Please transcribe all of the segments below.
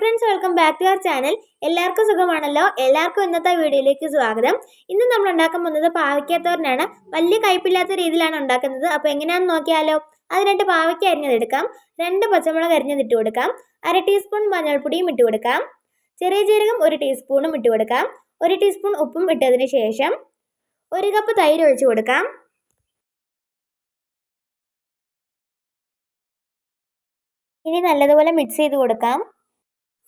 Friends welcome back to our channel എല്ലാവർക്കും സുഖമാണല്ലോ? എല്ലാവർക്കും ഇന്നത്തെ വീഡിയോയിലേക്ക് സ്വാഗതം. ഇന്ന് നമ്മൾ ഉണ്ടാക്കാൻ പോകുന്നത് പാവയ്ക്കാത്തോരനാണ്. വലിയ കയ്പില്ലാത്ത രീതിയിലാണ് ഉണ്ടാക്കുന്നത്. അപ്പോൾ എങ്ങനെയാണെന്ന് നോക്കിയാലോ? അതിനായിട്ട് പാവയ്ക്ക അരിഞ്ഞതെടുക്കാം. രണ്ട് പച്ചമുളക് അരിഞ്ഞതിട്ട് കൊടുക്കാം. അര ടീസ്പൂൺ മഞ്ഞൾപ്പൊടിയും ഇട്ട് കൊടുക്കാം. ചെറിയ ജീരകം ഒരു ടീസ്പൂണും ഇട്ട് കൊടുക്കാം. ഒരു ടീസ്പൂൺ ഉപ്പും ഇട്ടതിന് ശേഷം ഒരു കപ്പ് തൈര് ഒഴിച്ചു കൊടുക്കാം. ഇനി നല്ലതുപോലെ മിക്സ് ചെയ്ത് കൊടുക്കാം.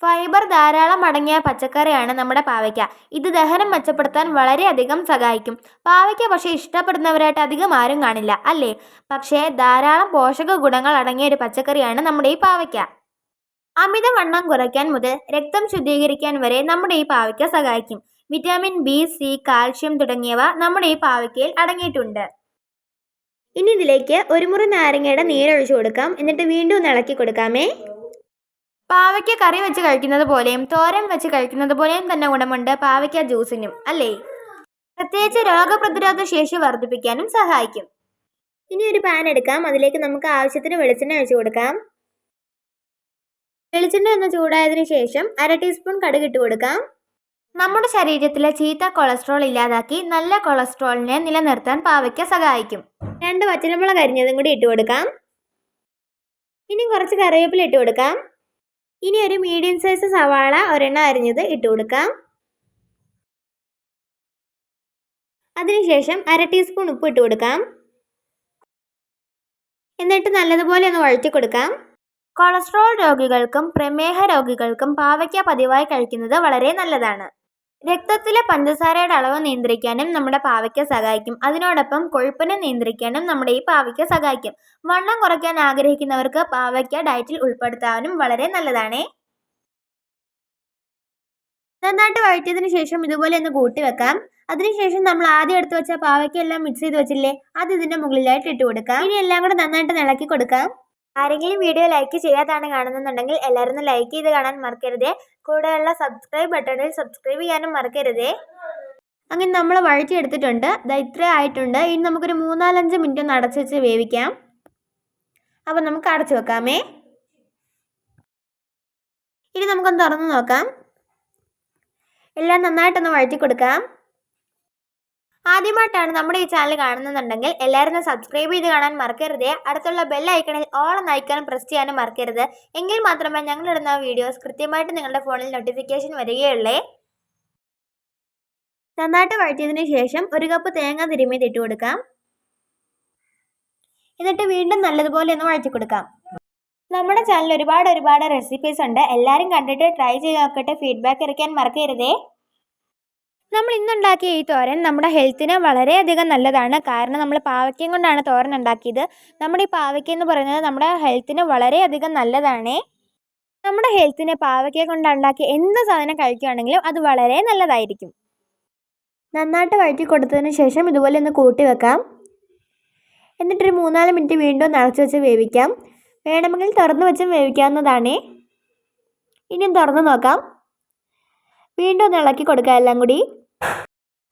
ഫൈബർ ധാരാളം അടങ്ങിയ പച്ചക്കറിയാണ് നമ്മുടെ പാവയ്ക്ക. ഇത് ദഹനം മെച്ചപ്പെടുത്താൻ വളരെയധികം സഹായിക്കും. പാവയ്ക്ക പക്ഷേ ഇഷ്ടപ്പെടുന്നവരായിട്ട് അധികം ആരും കാണില്ല അല്ലേ? പക്ഷേ ധാരാളം പോഷക ഗുണങ്ങൾ അടങ്ങിയ ഒരു പച്ചക്കറിയാണ് നമ്മുടെ ഈ പാവയ്ക്ക. അമിതവണ്ണം കുറയ്ക്കാൻ മുതൽ രക്തം ശുദ്ധീകരിക്കാൻ വരെ നമ്മുടെ ഈ പാവയ്ക്ക സഹായിക്കും. വിറ്റാമിൻ ബി സി കാൽഷ്യം തുടങ്ങിയവ നമ്മുടെ ഈ പാവയ്ക്കയിൽ അടങ്ങിയിട്ടുണ്ട്. ഇനി ഇതിലേക്ക് ഒരു മുറി നാരങ്ങയുടെ നീരൊഴിച്ചു കൊടുക്കാം. എന്നിട്ട് വീണ്ടും ഒന്ന് ഇളക്കി കൊടുക്കാമേ. പാവയ്ക്ക കറി വെച്ച് കഴിക്കുന്നത് പോലെയും തോരൻ വെച്ച് കഴിക്കുന്നത് പോലെയും തന്നെ ഗുണമുണ്ട് പാവയ്ക്ക ജ്യൂസിനും അല്ലേ? പ്രത്യേകിച്ച് രോഗപ്രതിരോധ ശേഷി വർദ്ധിപ്പിക്കാനും സഹായിക്കും. ഇനി ഒരു പാൻ എടുക്കാം. അതിലേക്ക് നമുക്ക് ആവശ്യത്തിന് വെളിച്ചെണ്ണ ഒഴിച്ചു കൊടുക്കാം. വെളിച്ചെണ്ണ ഒന്ന് ചൂടായതിനു ശേഷം അര ടീസ്പൂൺ കടുക് ഇട്ട് കൊടുക്കാം. നമ്മുടെ ശരീരത്തിലെ ചീത്ത കൊളസ്ട്രോൾ ഇല്ലാതാക്കി നല്ല കൊളസ്ട്രോളിനെ നിലനിർത്താൻ പാവയ്ക്ക സഹായിക്കും. രണ്ട് പച്ചമുളക് അരിഞ്ഞതും കൂടി ഇട്ട് കൊടുക്കാം. ഇനി കുറച്ച് കറിവേപ്പില ഇട്ട് കൊടുക്കാം. ഇനി ഒരു മീഡിയം സൈസ് സവാള ഒരെണ്ണം അരിഞ്ഞത് ഇട്ട് കൊടുക്കാം. അതിനുശേഷം അര ടീസ്പൂൺ ഉപ്പ് ഇട്ട് കൊടുക്കാം. എന്നിട്ട് നല്ലതുപോലെ ഒന്ന് വഴറ്റി കൊടുക്കാം. കൊളസ്ട്രോൾ രോഗികൾക്കും പ്രമേഹ രോഗികൾക്കും പാവയ്ക്ക പതിവായി കഴിക്കുന്നത് വളരെ നല്ലതാണ്. രക്തത്തിലെ പഞ്ചസാരയുടെ അളവ് നിയന്ത്രിക്കാനും നമ്മുടെ പാവയ്ക്ക സഹായിക്കും. അതിനോടൊപ്പം കൊഴുപ്പിനെ നിയന്ത്രിക്കാനും നമ്മുടെ ഈ പാവയ്ക്ക സഹായിക്കും. വണ്ണം കുറയ്ക്കാൻ ആഗ്രഹിക്കുന്നവർക്ക് പാവയ്ക്ക ഡയറ്റിൽ ഉൾപ്പെടുത്താനും വളരെ നല്ലതാണ്. നന്നായിട്ട് വഴറ്റിയതിന് ശേഷം ഇതുപോലെ ഒന്ന് കൂട്ടി വെക്കാം. അതിനുശേഷം നമ്മൾ ആദ്യം എടുത്തു വെച്ച പാവയ്ക്ക എല്ലാം മിക്സ് ചെയ്ത് വെച്ചില്ലേ അത് ഇതിന്റെ മുകളിലായിട്ട് ഇട്ട് കൊടുക്കാം. ഇനി എല്ലാം കൂടെ നന്നായിട്ട് ഇളക്കി കൊടുക്കാം. ആരെങ്കിലും വീഡിയോ ലൈക്ക് ചെയ്യാതാണ് കാണുന്നുണ്ടെങ്കിൽ എല്ലാവരും ലൈക്ക് ചെയ്ത് കാണാൻ മറക്കരുതേ. കൂടെയുള്ള സബ്സ്ക്രൈബ് ബട്ടണിൽ സബ്സ്ക്രൈബ് ചെയ്യാനും മറക്കരുതേ. അങ്ങനെ നമ്മൾ വഴറ്റി എടുത്തിട്ടുണ്ട്. ദാ ഇത്ര ആയിട്ടുണ്ട്. ഇനി നമുക്കൊരു മൂന്നാലഞ്ച് മിനിറ്റ് ഒന്ന് അടച്ചു വെച്ച് വേവിക്കാം. അപ്പം നമുക്ക് അടച്ചു വെക്കാമേ. ഇനി നമുക്കൊന്ന് തുറന്ന് നോക്കാം. എല്ലാം നന്നായിട്ടൊന്ന് വഴറ്റി കൊടുക്കാം. ആദ്യമായിട്ടാണ് നമ്മുടെ ഈ ചാനൽ കാണുന്നുണ്ടെങ്കിൽ എല്ലാവരും സബ്സ്ക്രൈബ് ചെയ്ത് കാണാൻ മറക്കരുത്. അടുത്തുള്ള ബെൽ ഐക്കണിൽ ഓൾ എന്ന ഐക്കൺ പ്രസ് ചെയ്യാനും മറക്കരുത്. എങ്കിൽ മാത്രമേ ഞങ്ങളിടുന്ന വീഡിയോസ് കൃത്യമായിട്ട് നിങ്ങളുടെ ഫോണിൽ നോട്ടിഫിക്കേഷൻ വരികയുള്ളേ. നന്നായിട്ട് വഴറ്റിയതിന് ശേഷം ഒരു കപ്പ് തേങ്ങ തിരുമ്മിയത് ഇട്ട് കൊടുക്കാം. എന്നിട്ട് വീണ്ടും നല്ലതുപോലെ ഒന്ന് വഴറ്റി കൊടുക്കാം. നമ്മുടെ ചാനലിൽ ഒരുപാട് ഒരുപാട് റെസിപ്പീസ് ഉണ്ട്. എല്ലാവരും കണ്ടിട്ട് ട്രൈ ചെയ്ത് നോക്കിയിട്ട് ഫീഡ്ബാക്ക് ഇറക്കാൻ മറക്കരുതേ. നമ്മൾ ഇന്നുണ്ടാക്കിയ ഈ തോരൻ നമ്മുടെ ഹെൽത്തിന് വളരെയധികം നല്ലതാണ്. കാരണം നമ്മൾ പാവയ്ക്കയും കൊണ്ടാണ് തോരൻ ഉണ്ടാക്കിയത്. നമ്മുടെ ഈ പാവയ്ക്ക എന്ന് പറയുന്നത് നമ്മുടെ ഹെൽത്തിന് വളരെയധികം നല്ലതാണേ. നമ്മുടെ ഹെൽത്തിന് പാവയ്ക്ക കൊണ്ട് ഉണ്ടാക്കിയ എന്ത് സാധനം കഴിക്കുകയാണെങ്കിലും അത് വളരെ നല്ലതായിരിക്കും. നന്നായിട്ട് വഴറ്റി കൊടുത്തതിന് ശേഷം ഇതുപോലെ ഒന്ന് കൂട്ടി വെക്കാം. എന്നിട്ടൊരു മൂന്നാൽ മിനിറ്റ് വീണ്ടും നിറച്ച് വെച്ച് വേവിക്കാം. വേണമെങ്കിൽ തുറന്ന് വെച്ചും വേവിക്കാവുന്നതാണേ. ഇനിയും തുറന്ന് നോക്കാം. വീണ്ടും ഒന്ന് ഇളക്കി കൊടുക്കാം എല്ലാം കൂടി.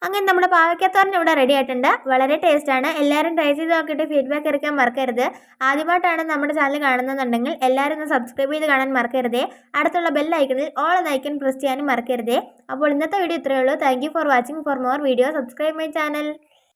അങ്ങനെ നമ്മുടെ പാവയ്ക്കത്തോരൻ ഇവിടെ റെഡി ആയിട്ടുണ്ട്. വളരെ ടേസ്റ്റാണ് എല്ലാവരും ട്രൈ ചെയ്ത് നോക്കിയിട്ട് ഫീഡ്ബാക്ക് ഇറക്കാൻ മറക്കരുത്. ആദ്യമായിട്ടാണ് നമ്മുടെ ചാനൽ കാണുന്നുണ്ടെങ്കിൽ എല്ലാവരും ഒന്ന് സബ്സ്ക്രൈബ് ചെയ്ത് കാണാൻ മറക്കരുതേ. അടുത്തുള്ള ബെൽ ഐക്കണിൽ ഓൾ ഐക്കൺ പ്രസ് ചെയ്യാനും മറക്കരുതേ. അപ്പോൾ ഇന്നത്തെ വീഡിയോ ഇത്രയേ ഉള്ളൂ. Thank for watching for more video subscribe my channel